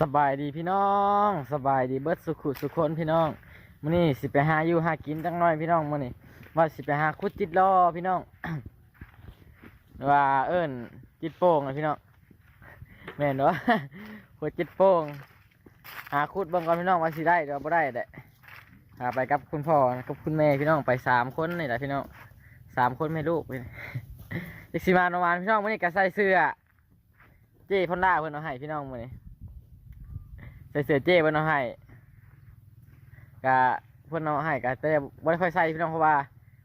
สบายดีพี่น้องสบายดีเบิดสุขุสุคนพี่น้องมื้อนี้สิไปหาอยู่หากินจังน้อยพี่น้องมื้อนี้ว่าสิไปหาคุดจิตล้อพี่น้อง ว่าเอิ้นจิตโป่งนะพี่น้องแม่นเนาะคุดจิตโป่งหาคุดบิ่งก่อนพี่น้องว่าสิได้หรือว่าบ่ได้เด้หาไปกับคุณพ่อกับคุณแม่พี่น้องไปสามคนนี่แหละพี่น้องสามคนแม่ลูกพี่จักสิมาประมาณพี่น้องมื้อนี้ก็ใส่เสื้อเจ้พ่นล่าเพิ่นเอาให้พี่น้องมื้อนี้ ใส่เสื้อเจ้เพิ่นเอาให้กะเพิ่นเอาให้กะแต่บ่ได้ค่อยใส่พี่น้องเพราะว่า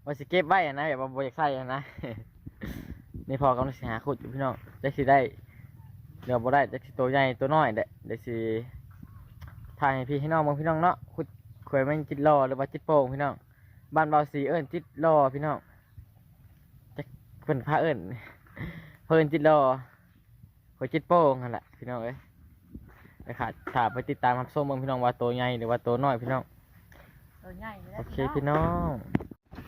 ว่าสิเก็บไว้อะนะแบบว่าบ่อยากใส่อะนะ นี่พอกำลังสิหาขุดอยู่พี่น้องจักสิได้เดี๋ยวบ่ได้จักสิตัวใหญ่ตัวน้อยเด้เดี๋ยวสิถ่ายให้พี่ให้น้องเบิ่งพี่น้องเนาะขุดขวยมันจิตรอหรือว่าจิตโป่งพี่น้องบ้านเบาสีเอิ้นจิตรอพี่น้องจักเพิ่นพาเอิ้นเพิ่นจิตรอขวยจิตโป่งนั่นแหละพี่น้องเอ้ย ไปขาดถามไปติดตามครับส้มเมืองพี่น้องว่าตัวใหญ่หรือว่าตัวน้อยพี่น้อง ตัวใหญ่ลยนะโอเคพี่น้อง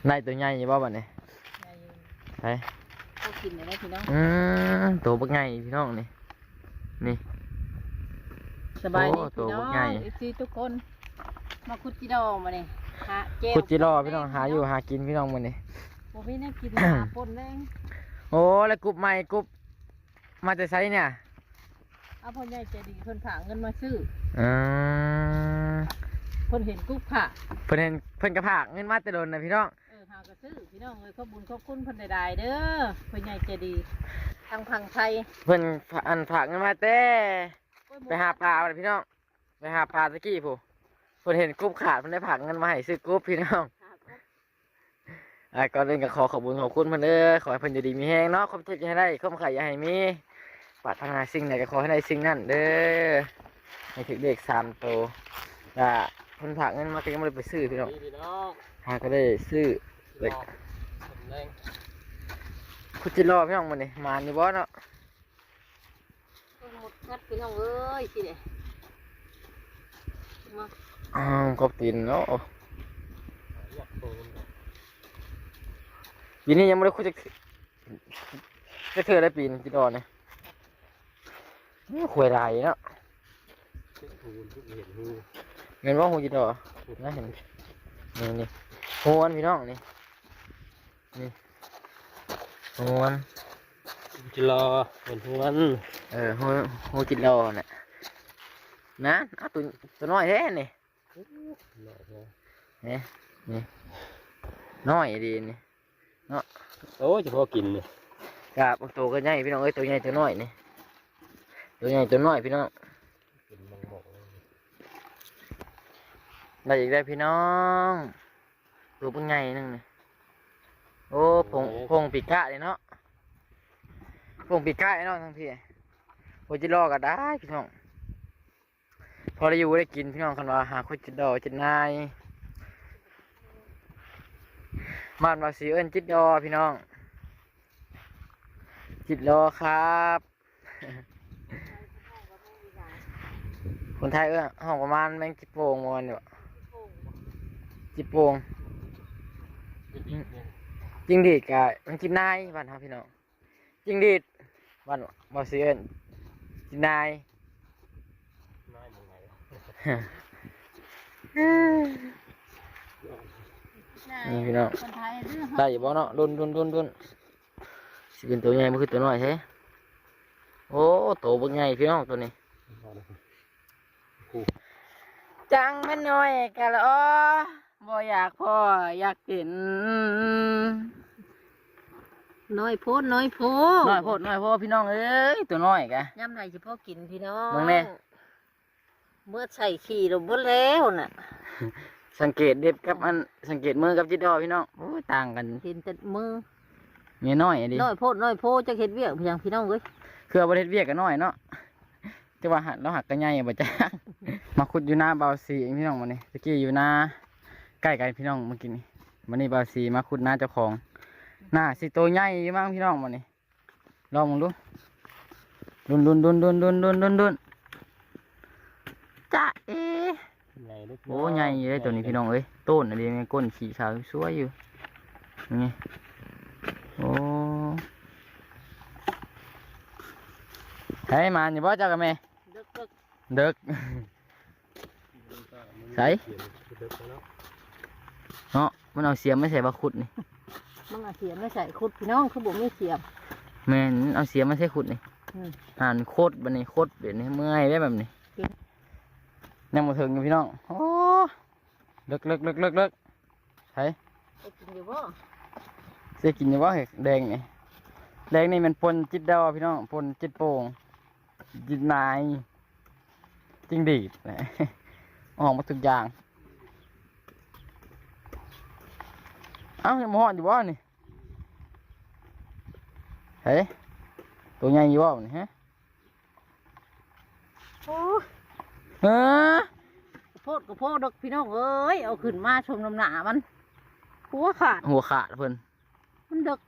ได้ตัวใหญ่อยู่บ่บัดนี้ใหญ่อยู่ไปเขากินเลยนะพี่น้องอืมตัวบักใหญ่พี่น้องนี่นี่ สบายดีโอ้ตัวพี่น้องใหญ่เอฟซีทุกคน มาคุดจีดองมาเนี่ยหาเจลคุดจิรอพี่น้องหาอยู่หากินพี่น้องมื้อนี้ผมไม่ได้กินหาปนแรงโอ้แล้วกรุ๊ปใหม่กรุ๊ปมาแต่ไซเนี่ย เอาพ่อใหญ่ใจดีเพิ่นฝากเงินมาซื้ออืมเพิ่นเห็นกุ๊กผ่าเพิ่นเห็นเพิ่นกระผากเงินมาแต่โดนนะพี่น้องเออหากระซื้อพี่น้องเลยขอบบุญขอบคุณเพิ่นใดๆเด้อพ่อใหญ่ใจดี ทางพังไทยเพิ่นอันผากเงินมาแต่โอ้ยไปหาปลาบัดพี่น้องไปหาปลาตะกี้ผู้เพิ่นเห็นกรุ๊ปขาดเพิ่นได้ผากเงินมาให้ซื้อกรุ๊ปพี่น้องหากบอ่าก่อนอื่นก็ขอขอบคุณขอบคุณเพิ่นเด้อขอให้เพิ่นอยู่ดีมีแฮงเนาะความเจ็บจะให้ได้ความไข่อย่าให้มี ปรารถนาสิ่งใดก็ขอให้ได้สิ่งนั้นเด้อให้ถึงเด็กสามโตวอ่าเพิ่นฝากเงินมาก็ยังไม่ได้ไปซื้อพี่น้องพี่น้องหาก็ได้ซื้อเด็กแรงคุจิรอพี่น้องมันนี่มานอยู่บ่เนาะเพิ่นหมดงัดพี่น้องเอ้ยสิเด้มาอ้าวกบตีนเนาะอยากโตนปีนี้ยังไม่ได้คุยจะจะเธอได้ปีนจิรอเนี่ย ขวยลายเนาะเช็ดหูทุกเห็นหูเงินว่าหูจิรอน่าเห็นนี่นี่หวนพี่น้องนี่นี่หวนจะรอเหมือนทุกวันเออหูหูจิรอน่ะนะเอาตัวตัวน้อยแท้นี่นี่นี่น้อยดีนี่โอ้ยจะพอกินเนี่ยกาบตัวก็ใหญ่พี่น้องเอ้ยตัวใหญ่ตัวน้อยนี่ ตัวใหญ่ตัวน้อยพี่น้องกินมังหมกได้อีกได้วพี่น้องตัวเป็นไงนึงนี่โอ้พงพงปีกกะเลยเนาะพงปีกกะไอ้น้องทั้งพี่โคจิรอก็ได้พี่น้องพอได้อยู่ได้กินพี่น้องคันว่าหาโคจิรอจิตนายบ้านวาสีเอิ้นจิตรอพี่น้องจิตรอครับ คนไทยเอ้อห้องประมาณแมงจิโปงประมาณนี้วะจิโปงจิงดีดกะแมงจินายบ้านเฮาพี่น้องจิงดีดบ้านบ่เสียนจินายน่ายมึงไงนี่พี่น้องคนไทยเด้อได้อยู่บ่เนาะดุนดุนดุนดุนสิเป็นตัวใหญ่บ่คือตัวน้อยใช่โอ้โตบ่ใหญ่พี่น้องตัวนี้ จังแม่นน้อยกะละอ้อบ่อยากพ่ออยากกินน้อยโพดน้อยโพน้อยโพดน้อยโพดพี่น้องเอ้ยตัวน้อยกะย่ำไหนเฉพาะกินพี่น้องเบิ่งแน่เมื่อใส่ขี่ลงบนแล้วน่ะ สังเกตเด็บกับอันสังเกตมือกับจิตดอพี่น้องโอ้ยต่างกันเห็นแต่มือมีน้อยอะดิน้อยโพดน้อยโพดจะเห็ดเวียกเพียงพี่น้องเอ้ยคือประเทศเวียกกันน้อยเนาะ แต่ว่าหักเราหักกันใหญ่บ่จ้ามาขุดอยู่หน้าเบาซีเองพี่น้องวันนี้ตะกี้อยู่หน้าใกล้กันพี่น้องเมื่อกี้นี้วันนี้เบาซีมาขุดหน้าเจ้าของหน้าสิโตใหญ่อยู่มั้งพี่น้องวันนี้ลองมึงดูดุนดุนดุนดุนดุนดุนดุนดุนจ้าเอโอ้ใหญ่เลยตัวนี้พี่น้องเอ้ยต้นอะไรมันก้นขี่ขาวสวยอยู่นี่โอ้ให้มาอย่าบ่เจ้ากับแม่ เลิกเลิกเด็กใส่เด็กแล้วเนาะมันเอาเสียมไม่ใส่บาขุดนี่มึงเอาเสียมไม่ใส่คุดพี่น้องคือบ่มีเสียมแม่นเอาเสียมไม่ใส่ขุดนี่อืมอ่านโคตรบันนี้โคตรเดี๋ยวนี้เมื่อยได้แบบนี้จริงยังมาถึงอยู่พี่น้องโอ้เลิกเลิกเลิกเลิกเลิกใช่ไปกินอยู่บ่เสียกินอยู่ว่าแดงนี่แดงนี่มันปนจิตดาวพี่น้องปนจิตโป่งจิตนาย จริงดีดแหละออกมาทุกอย่าง เอ้ายังมาหอดอยู่บ่นี่เฮ้ยตัวใหญ่อยู่บ่นี่ฮะโอ้เฮ้อโพดก็โพดดอกพี่น้องเอ้ย เอาขึ้นมาชมน้ำหนามัน หัวขาด หัวขาดเพิ่นมันเด็ก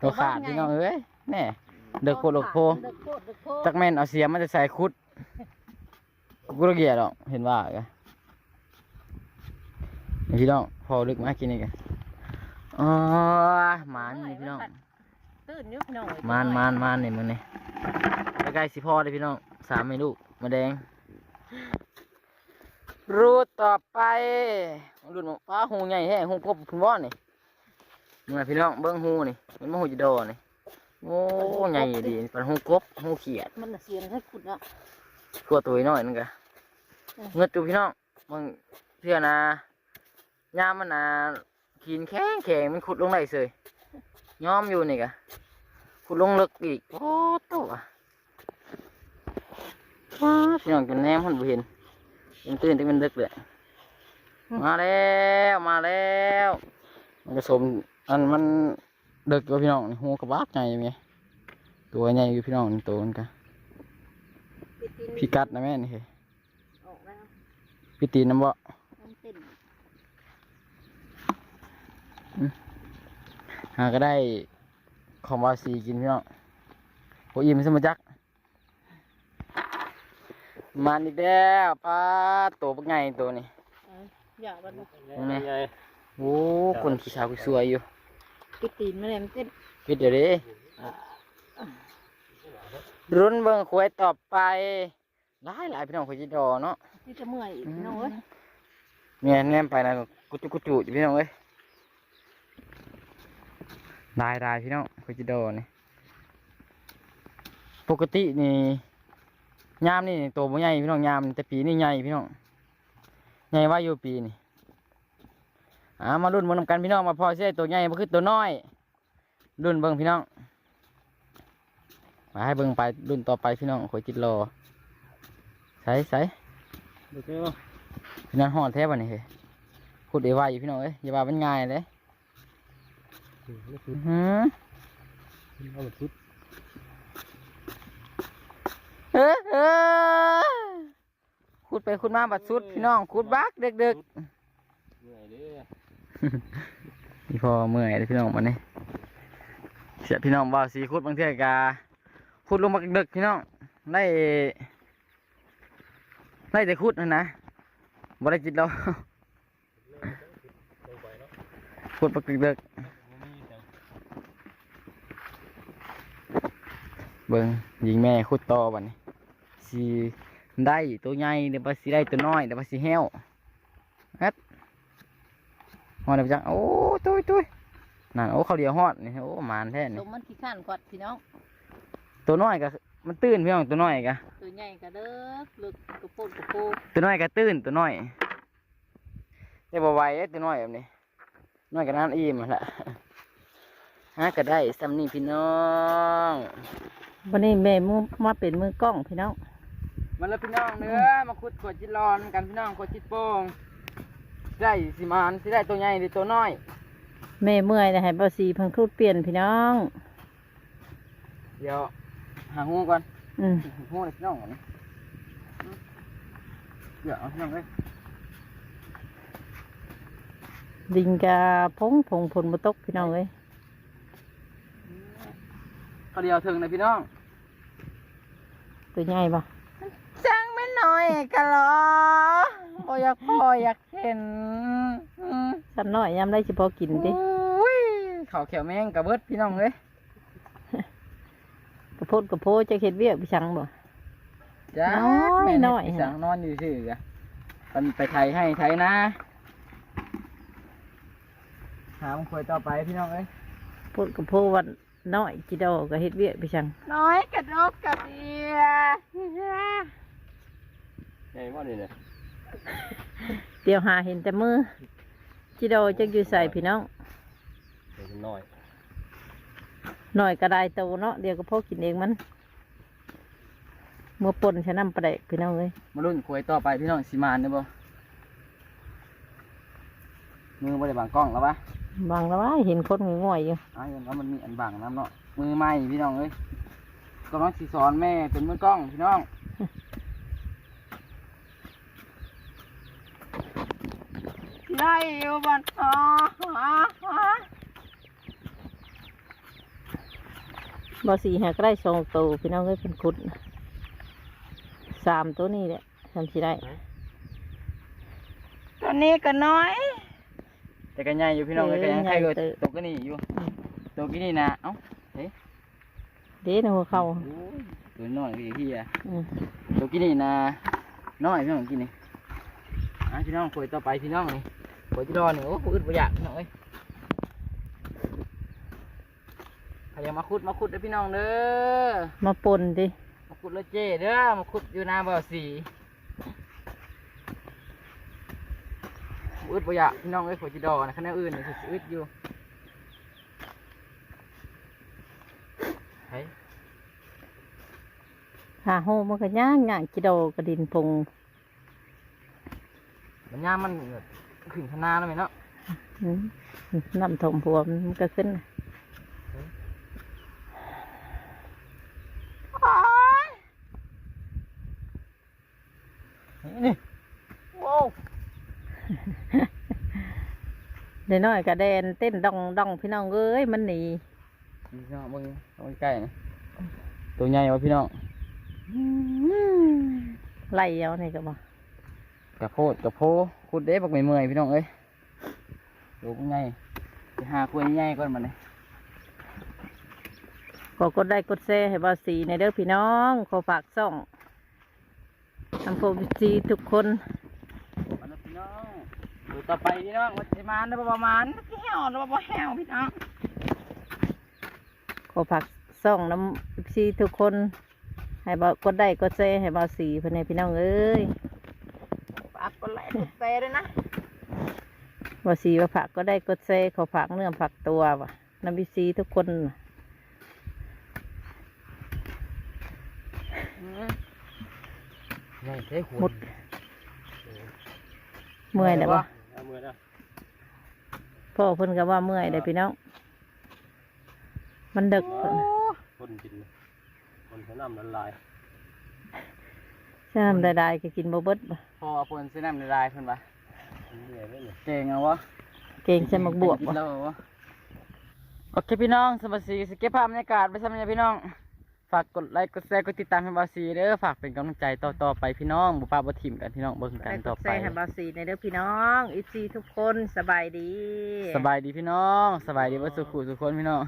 หัวขาดพี่น้องเอ้ยแน่ เด็กโคโลกโพเด็กโพดเด็กโพดจักแม่นเอาเสียมมันจะใส่คุดกูระเกียดหรอกเห็นว่าไงนี่พี่น้องพอลึกมากินนี่กันอ๋อหมานนี่พี่น้องตื่นอยุพี่น้องเอ้ยมานมานมานนี่มึงนี่ใกล้ๆสิพ่อเลยพี่น้องสามเมนูมาแดงรูทต่อไปรุ่นฟ้าหูใหญ่แฮ่หูกบพุ่นว่อนี่มึงน่ะพี่น้องเบิ้งหูนี่มันมาหูจิโดนี่ โอ้ใหญ่ดีเป็นหูกบหูเขียดมันน่ะเสียงให้ขุดเนาะตัวตัวน้อยนึงกะอืมเงือกจูพี่น้องมึงเพื่อนะยามมันนะกินแข็งแข็งมันขุดลงได้เสยย้อมอยู่นี่กะขุดลงลึกอีกโอ้ตัวว้าพี่น้องจนแนมคนบ่เห็นยังตื่นที่มันดึกเลยมาแล้วมาแล้ว มันผสมอันมัน ดึกอยู่พี่น้องนี่หัวกระบากใหญ่ไหมตัวใหญ่อยู่พี่น้องนี่ตัวมันกะปิดตีนพี่กัดนะแม่นี่เฮ้ยออกแล้วพี่ตีนน้ำบ่มันเต้นหาก็ได้ของวาซีกินพี่น้องโอ้ยอิ่มสมจักมันอีกแล้วปลาตัวปักไงตัวนี้เอ้ยอย่ามันไงไงโอ้คนขี้ชาวขี้สวยอยู่ ปิดตีนมันเลยมันเต้นปิดเดี๋ยวดิรุนเบิ่งควยต่อไปหลายหลายพี่น้องควยจิดอเนาะที่จะเมื่อยอีกพี่น้องเอ้ยเมียแนมไปนะกุจุกุจุอยู่พี่น้องเอ้ยลายลายพี่น้องควยจิดอนี่ปกตินี่ยามนี่ตัวบ่ใหญ่พี่น้องยามแต่ปีนี่ใหญ่พี่น้องใหญ่ว่าอยู่ปีนี่ อ่ามารุ่นมานำกันพี่น้องมาพอใช่ตัวใหญ่บ่คือตัวน้อย รุ่นเบิ่งพี่น้อง มาให้เบิ่งไปรุ่นต่อไปพี่น้องคอยจิตรอใส่ใส่เด็กแล้วพี่น้องหอดแทบวันนี้เฮ้ยขุดเอวาอยู่พี่น้องเอ้ยอย่าว่ามันง่ายเลยไม่คุอื้ดอหือเอามาคุดเออเออขุดไปขุดมาบัดสุดพี่น้องขุดบักเด็กเด้อๆ พี่พอเมื่อยเลยพี่น้องวันนี้เสียพี่น้องบ่าวสีขุดบางเทื่อกาขุดลงมาดึกพี่น้องได้ได้แต่ขุดนะนะบ่ได้จิตเราลงไปเนาะขุดบักดึกเบิ่งยิงแม่ขุดต่อบัดนี้สีได้ตัวใหญ่เดี๋ยวว่าสีได้ตัวน้อยเดี๋ยวว่าสีแห้วฮัด ฮอดเดี๋ยวจังโอ้ตุ้ยตุ้ยนั่นโอ้เขาวเดียวฮอดนี่โอ้หมานแท้ลนี่มมันขี้ข้านกอดพี่น้องตัวน้อยก็มันตื้นพี่น้องตัวน้อยก็ตัวใหญ่ก็เด้อลึกกระโปดกระโปดตัวน้อยก็ตื้นตัวน้อยแต่บ่ไหวเด้อตัวน้อยแบบนี้น้อยก็นั่นอิ่มหั่นละฮะก็ได้ซ้ำนี่พี่น้องวันนี้แม่มือมาเป็นมือกล้องพี่น้องมาแล้วพี่น้องเนื้อมาขุดขวดจิตร้อนกันพี่น้องขวดจิตโป่ง ได้สิมานสิได้ตัวใหญ่หรือตัวน้อยแม่เมื่อยนะให้บ่สีเพังครูดเปลี่ยนพี่น้อง เดี๋ยวหาหูก่อนอืมหูเลยพี่น้องก่อนนะเดี๋ยวเอาพี่น้องเลยดิงกาพงผงผลบ่ตกพี่น้องเอ้ยเขาเดียวถึงเลยพี่น้อง ตัวใหญ่ปะจังไม่น้อยกะหรอ โออยากพออยากเห็นอืมสันน้อยยามได้เฉพาะกินดิอุ้ยเขาวเขียวแมงกับเบิดพี่น้องเลยกระโพดกระโพดจะเฮ็ดเวียกพี่ชังบ่จ้าน้อยแม่น้อยเฮ็ดสั่งนอนอยู่ซื่อกะมันไปไทยให้ไทยนะหามันคุยต่อไปพี่น้องเอ้ยพูดกับพูดว่าน้อยจิโดก็เฮ็ดเวียกไปช่างน้อยกระดกกระเดียใหญ่มากเลยเนี่ย เดี๋ยวหาเห็นแต่มือจิโดจักอยู่ใส่พี่น้องเด็กน้อยหน่อยก็ได้โตเนาะเดี๋ยวก็พ่อกินเองมันเมื่อปนใช้น้ำปลาแดกพี่น้องเลยมารุ่นคุยต่อไปพี่น้องสิมานได้บ่มือบ่ได้บังกล้องแล้ววะบางแล้วว่าเห็นคนง่อยๆอยู่อ้าวยังว่ามันมีอันบังน้ำเนาะมือใหม่พี่น้องเอ้ยกำลังสิสอนแม่เป็นมือกล้องพี่น้อง ได้อยู่บ้านอ๋อบอสีหากได้สองตัวพี่น้องเลยเป็นคุดสามตัวนี้แหละทำสิได้ ตัวนี้ก็น้อย แต่ก็ใหญ่อยู่พี่น้องเออแต่ก็ยังใครก็ใหญ่เติบตกก็นี่อยู่ตกก็นี่นะเอ้าเด้ในหัวเข่าโอ้ยตัวน้อยพี่พี่อะอืมตัวกินนี่นะน้อยพี่น้องกินนี่ อะพี่น้องคุยต่อไปพี่น้องนี่คุยที่รอนี่โอ้คุยอึดประหยัดพี่น้องเอ้ยพยายามมาขุดมาขุดเด้อพี่น้องเด้อ มาปนดิ มาขุดเลยเจ้เด้อ มาขุดอยู่หนาบ่อสีอึดประหยัดพี่น้องเอ้ยคุยที่รอนะคะแนนอื่นนี่คือสิอึดอยู่เฮ้ยหาโฮมันก็ย่างย่างจิโดกระดินพง มันย่ามมันขึ้นขนาดแล้วไหมเนาะอืมน้ำถมพัวมันก็ขึ้นนี่นี่ว้าวเดี๋ยวน้อยกระเดนเต้นดองดองพี่น้องเอ้ยมันหนีพี่น้องมึงเอาใกล้ๆนะตัวใหญ่วะพี่น้องไล่เอานี่ก็บ่ก ระโพดกระโพคุดเด้บักไม่เมื่อยพี่น้องเอ้ยดูพวกไงไปหาคุยใหญ่ก่อนมาเลยขอกดได้กดแชร์ให้บาสีในเด้อพี่น้อง ขอฝากซ่องทำโฟบิซีทุกคนมาแล้วพี่น้องดูต่อไปพี่น้องมันจะมาได้ประมาณแห้วหรือว่าแห้วพี่น้องขอฝากซ่องน้ำซีทุกคน ให้บากดได้กดแชร์ให้บาสีเพื่อนให้พี่น้องเอ้ยฝา กกดไลค์กดแชร์ด้วยนะบาสีว่าฝากก็ได้กดแชร์ขอฝากเนื้อฝากตัวว่ะน้ำบิซีทุกคนน่ะใหญ่เท่หุ่หมดเมื่อยแล้วบ่เอามือนะพ่อเพิ่นก็ว่าเมื่อยเลยพี่น้องมันดึกคนกินเลยคนใช้น้ำละลาย ใช่น้ำได้ๆก็กินบ่เบิดบ่พอเอาปนซื้อน้ำในลายเพิ่นปะเหนื่อยเลยเนี่ยเก่งเอาวะเก่งใส่หมักบวบกิบ่นแล้วเหรอวะโอเคพี่น้องสวัสดีสเก็ตภาพบรรยากาศไปสำหรับพี่น้อง ฝากกดไลค์กดแชร์กดติดตามให้บาซีเด้อฝากเป็นกำลังใจต่อๆไปพี่น้องบุปผาบุทิมกันพี่น้องเบิ่งกันต่อไป ใส่ให้บาสีในเด้อพี่น้องอีซีทุกคนสบายดีสบายดีพี่น้องสบายดีว่าสุขุสุขคนพี่น้อง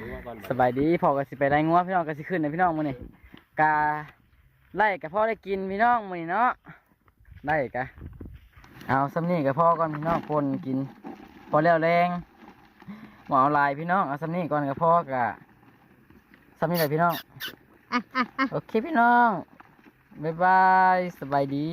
รู้ว่าก่อนสบายดีพอก็สิไปได้งัวพี่น้องก็สิขึ้นนะพี่น้องมื้อนี้กา ไล่กับพ่อได้กินพี่น้องมื้อนี้เนาะได้กะเอาสำนี้กับพ่อก่อนพี่น้องคนกิน พอแล้วแรงหมอเอาลายพี่น้องเอาสำนี้ก่อนกับพ่อกะสำนี้เลยพี่น้องโอเคพี่น้องบ๊ายบายสบายดี